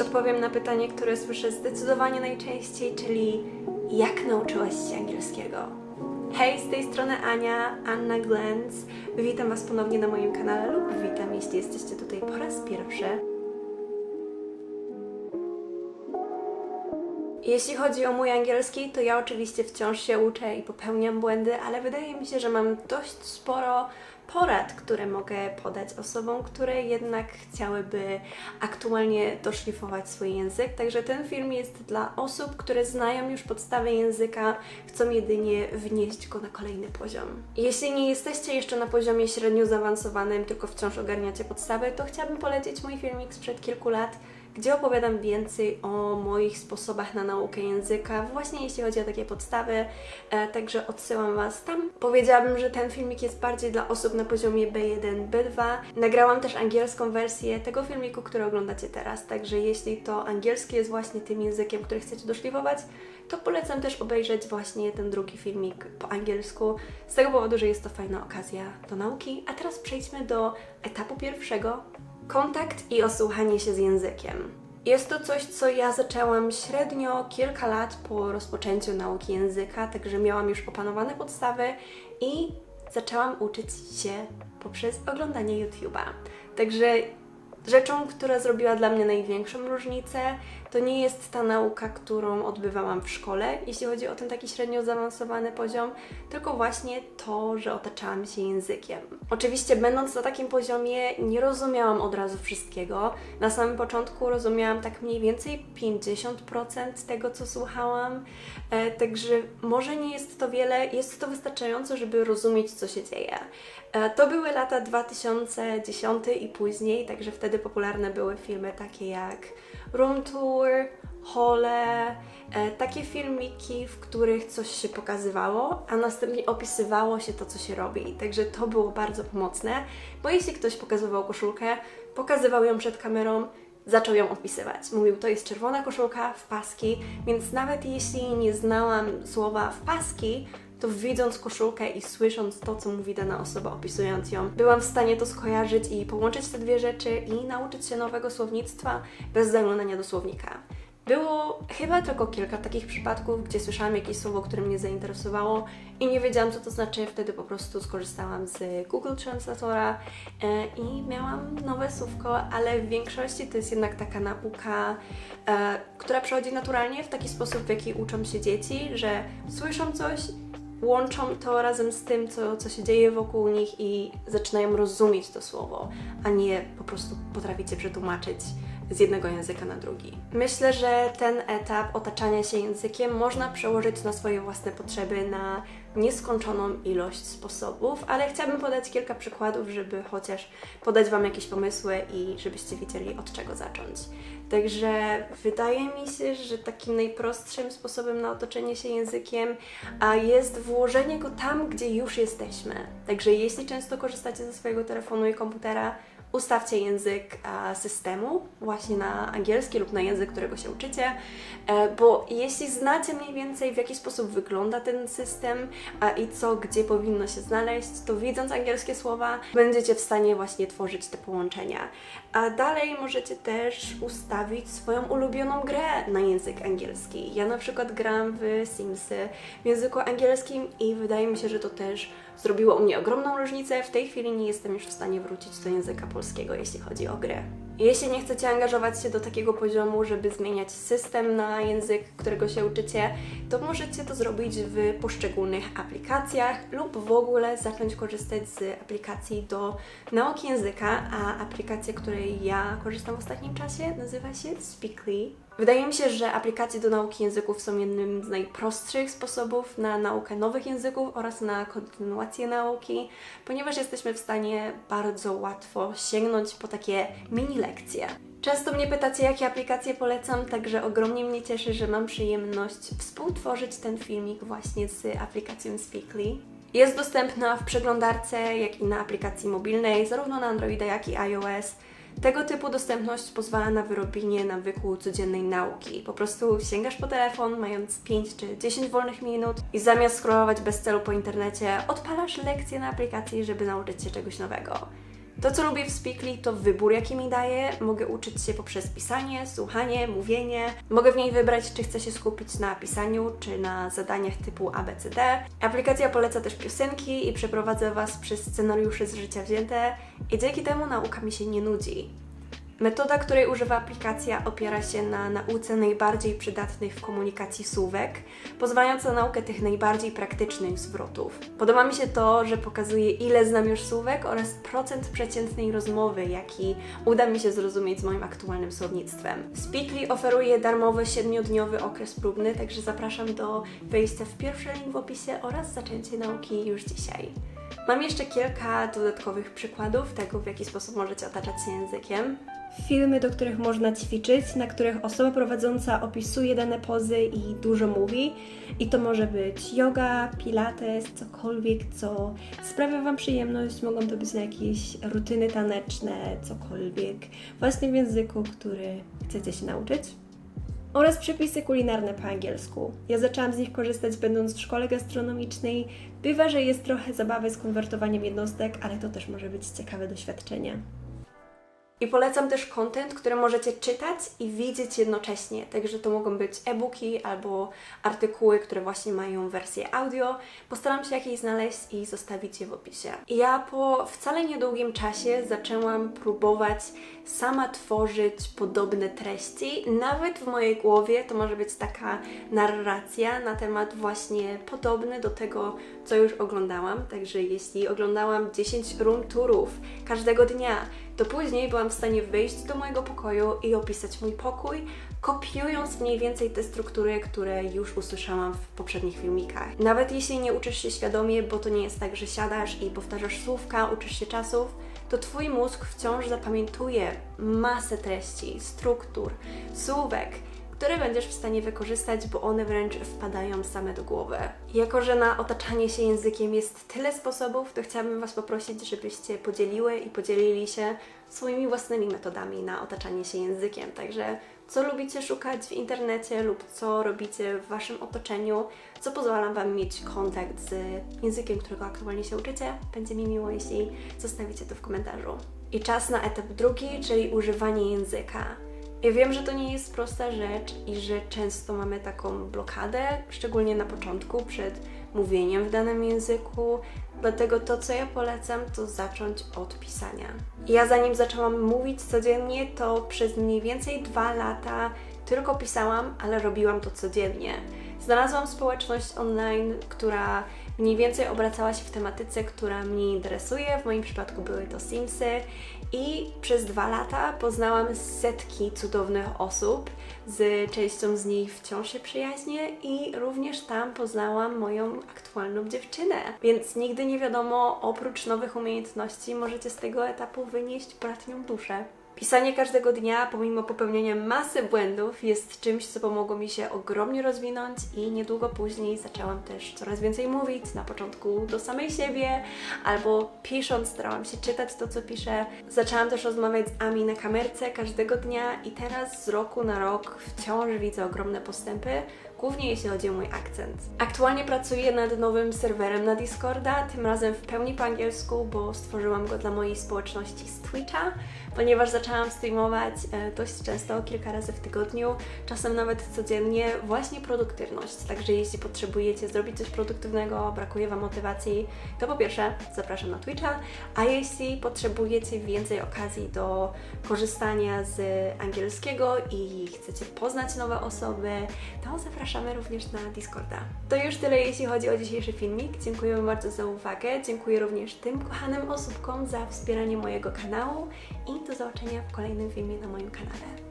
Odpowiem na pytanie, które słyszę zdecydowanie najczęściej, czyli jak nauczyłaś się angielskiego? Hej, z tej strony Ania, Anna Glens. Witam Was ponownie na moim kanale lub witam, jeśli jesteście tutaj po raz pierwszy. Jeśli chodzi o mój angielski, to ja oczywiście wciąż się uczę i popełniam błędy, ale wydaje mi się, że mam dość sporo porad, które mogę podać osobom, które jednak chciałyby aktualnie doszlifować swój język. Także ten film jest dla osób, które znają już podstawy języka, chcą jedynie wnieść go na kolejny poziom. Jeśli nie jesteście jeszcze na poziomie średnio zaawansowanym, tylko wciąż ogarniacie podstawy, to chciałabym polecić mój filmik sprzed kilku lat, gdzie opowiadam więcej o moich sposobach na naukę języka, właśnie jeśli chodzi o takie podstawy, e, także odsyłam Was tam. Powiedziałabym, że ten filmik jest bardziej dla osób na poziomie B1, B2. Nagrałam też angielską wersję tego filmiku, który oglądacie teraz, także jeśli to angielski jest właśnie tym językiem, który chcecie doszlifować, to polecam też obejrzeć właśnie ten drugi filmik po angielsku, z tego powodu, że jest to fajna okazja do nauki. A teraz przejdźmy do etapu pierwszego, Kontakt i osłuchanie się z językiem. Jest to coś, co ja zaczęłam średnio kilka lat po rozpoczęciu nauki języka, także miałam już opanowane podstawy i zaczęłam uczyć się poprzez oglądanie YouTube'a. Także rzeczą, która zrobiła dla mnie największą różnicę, to nie jest ta nauka, którą odbywałam w szkole, jeśli chodzi o ten taki średnio zaawansowany poziom, tylko właśnie to, że otaczałam się językiem. Oczywiście, będąc na takim poziomie, nie rozumiałam od razu wszystkiego. Na samym początku rozumiałam tak mniej więcej 50% tego, co słuchałam, e, także może nie jest to wiele, jest to wystarczająco, żeby rozumieć, co się dzieje. E, to były lata 2010 i później, także wtedy popularne były filmy takie jak Room Tour, Hole, e, takie filmiki, w których coś się pokazywało, a następnie opisywało się to, co się robi. Także to było bardzo pomocne, bo jeśli ktoś pokazywał koszulkę, pokazywał ją przed kamerą, zaczął ją opisywać. Mówił, to jest czerwona koszulka w paski, więc nawet jeśli nie znałam słowa w paski, to widząc koszulkę i słysząc to, co mówi dana osoba, opisując ją, byłam w stanie to skojarzyć i połączyć te dwie rzeczy i nauczyć się nowego słownictwa bez zaglądania do słownika. Było chyba tylko kilka takich przypadków, gdzie słyszałam jakieś słowo, które mnie zainteresowało i nie wiedziałam, co to znaczy. Wtedy po prostu skorzystałam z Google Translatora e, i miałam nowe słówko, ale w większości to jest jednak taka nauka, e, która przychodzi naturalnie w taki sposób, w jaki uczą się dzieci, że słyszą coś łączą to razem z tym, co, co się dzieje wokół nich i zaczynają rozumieć to słowo, a nie po prostu potraficie przetłumaczyć z jednego języka na drugi. Myślę, że ten etap otaczania się językiem można przełożyć na swoje własne potrzeby, na nieskończoną ilość sposobów, ale chciałabym podać kilka przykładów, żeby chociaż podać Wam jakieś pomysły i żebyście wiedzieli od czego zacząć. Także wydaje mi się, że takim najprostszym sposobem na otoczenie się językiem a jest włożenie go tam, gdzie już jesteśmy. Także jeśli często korzystacie ze swojego telefonu i komputera, ustawcie język e, systemu właśnie na angielski lub na język, którego się uczycie, e, bo jeśli znacie mniej więcej w jaki sposób wygląda ten system i co, gdzie powinno się znaleźć, to widząc angielskie słowa będziecie w stanie właśnie tworzyć te połączenia. A dalej możecie też ustawić swoją ulubioną grę na język angielski. Ja na przykład gram w Simsy w języku angielskim i wydaje mi się, że to też zrobiło u mnie ogromną różnicę. W tej chwili nie jestem już w stanie wrócić do języka polskiego, jeśli chodzi o grę. Jeśli nie chcecie angażować się do takiego poziomu, żeby zmieniać system na język, którego się uczycie, to możecie to zrobić w poszczególnych aplikacjach lub w ogóle zacząć korzystać z aplikacji do nauki języka, a aplikacja, której ja korzystam w ostatnim czasie, nazywa się Speakly. Wydaje mi się, że aplikacje do nauki języków są jednym z najprostszych sposobów na naukę nowych języków oraz na kontynuację nauki, ponieważ jesteśmy w stanie bardzo łatwo sięgnąć po takie mini lekcje. Często mnie pytacie, jakie aplikacje polecam, także ogromnie mnie cieszy, że mam przyjemność współtworzyć ten filmik właśnie z aplikacją Speakly. Jest dostępna w przeglądarce, jak i na aplikacji mobilnej, zarówno na Androida, jak i iOS. Tego typu dostępność pozwala na wyrobienie nawyku codziennej nauki. Po prostu sięgasz po telefon, mając 5 czy 10 wolnych minut i zamiast scrollować bez celu po internecie, odpalasz lekcję na aplikacji, żeby nauczyć się czegoś nowego. To, co lubię w Speakly, to wybór, jaki mi daje. Mogę uczyć się poprzez pisanie, słuchanie, mówienie. Mogę w niej wybrać, czy chcę się skupić na pisaniu, czy na zadaniach typu ABCD. Aplikacja poleca też piosenki i przeprowadza Was przez scenariusze z życia wzięte i dzięki temu nauka mi się nie nudzi. Metoda, której używa aplikacja, opiera się na nauce najbardziej przydatnych w komunikacji słówek, pozwalając na naukę tych najbardziej praktycznych zwrotów. Podoba mi się to, że pokazuje, ile znam już słówek oraz procent przeciętnej rozmowy, jaki uda mi się zrozumieć z moim aktualnym słownictwem. Speakly oferuje darmowy 7-dniowy okres próbny, także zapraszam do wejścia w pierwszy link w opisie oraz zaczęcie nauki już dzisiaj. Mam jeszcze kilka dodatkowych przykładów tego, w jaki sposób możecie otaczać się językiem. Filmy, do których można ćwiczyć, na których osoba prowadząca opisuje dane pozy i dużo mówi. I to może być yoga, pilates, cokolwiek, co sprawia Wam przyjemność. Mogą to być jakieś rutyny taneczne, cokolwiek, właśnie w języku, który chcecie się nauczyć oraz przepisy kulinarne po angielsku. Ja zaczęłam z nich korzystać będąc w szkole gastronomicznej. Bywa, że jest trochę zabawy z konwertowaniem jednostek, ale to też może być ciekawe doświadczenie. I polecam też content, który możecie czytać i widzieć jednocześnie. Także to mogą być e-booki albo artykuły, które właśnie mają wersję audio. Postaram się jakieś znaleźć i zostawić je w opisie. Ja po wcale niedługim czasie zaczęłam próbować sama tworzyć podobne treści. Nawet w mojej głowie to może być taka narracja na temat właśnie podobny do tego, co już oglądałam. Także jeśli oglądałam 10 room tourów każdego dnia, to później byłam w stanie wyjść do mojego pokoju i opisać mój pokój, kopiując mniej więcej te struktury, które już usłyszałam w poprzednich filmikach. Nawet jeśli nie uczysz się świadomie, bo to nie jest tak, że siadasz i powtarzasz słówka, uczysz się czasów, to Twój mózg wciąż zapamiętuje masę treści, struktur, słówek, które będziesz w stanie wykorzystać, bo one wręcz wpadają same do głowy. Jako, że na otaczanie się językiem jest tyle sposobów, to chciałabym Was poprosić, żebyście podzieliły i podzielili się swoimi własnymi metodami na otaczanie się językiem. Także co lubicie szukać w internecie lub co robicie w Waszym otoczeniu, co pozwala Wam mieć kontakt z językiem, którego aktualnie się uczycie. Będzie mi miło, jeśli zostawicie to w komentarzu. I czas na etap drugi, czyli używanie języka. Ja wiem, że to nie jest prosta rzecz i że często mamy taką blokadę, szczególnie na początku, przed mówieniem w danym języku. Dlatego to, co ja polecam, to zacząć od pisania. Ja zanim zaczęłam mówić codziennie, to przez mniej więcej dwa lata tylko pisałam, ale robiłam to codziennie. Znalazłam społeczność online, która mniej więcej obracała się w tematyce, która mnie interesuje. W moim przypadku były to Simsy i przez dwa lata poznałam setki cudownych osób. Z częścią z nich wciąż się przyjaźnię i również tam poznałam moją aktualną dziewczynę. Więc nigdy nie wiadomo, oprócz nowych umiejętności możecie z tego etapu wynieść bratnią duszę. Pisanie każdego dnia, pomimo popełniania masy błędów, jest czymś, co pomogło mi się ogromnie rozwinąć i niedługo później zaczęłam też coraz więcej mówić. Na początku do samej siebie, albo pisząc, starałam się czytać to, co piszę. Zaczęłam też rozmawiać z Ami na kamerce każdego dnia i teraz z roku na rok wciąż widzę ogromne postępy, głównie jeśli chodzi o mój akcent. Aktualnie pracuję nad nowym serwerem na Discorda, tym razem w pełni po angielsku, bo stworzyłam go dla mojej społeczności z Twitcha, ponieważ zaczęłam streamować e, dość często, kilka razy w tygodniu, czasem nawet codziennie, właśnie produktywność. Także jeśli potrzebujecie zrobić coś produktywnego, brakuje Wam motywacji, to po pierwsze zapraszam na Twitcha, a jeśli potrzebujecie więcej okazji do korzystania z angielskiego i chcecie poznać nowe osoby, to zapraszamy również na Discorda. To już tyle, jeśli chodzi o dzisiejszy filmik. Dziękuję bardzo za uwagę. Dziękuję również tym kochanym osóbkom za wspieranie mojego kanału i do zobaczenia w kolejnym filmie na moim kanale.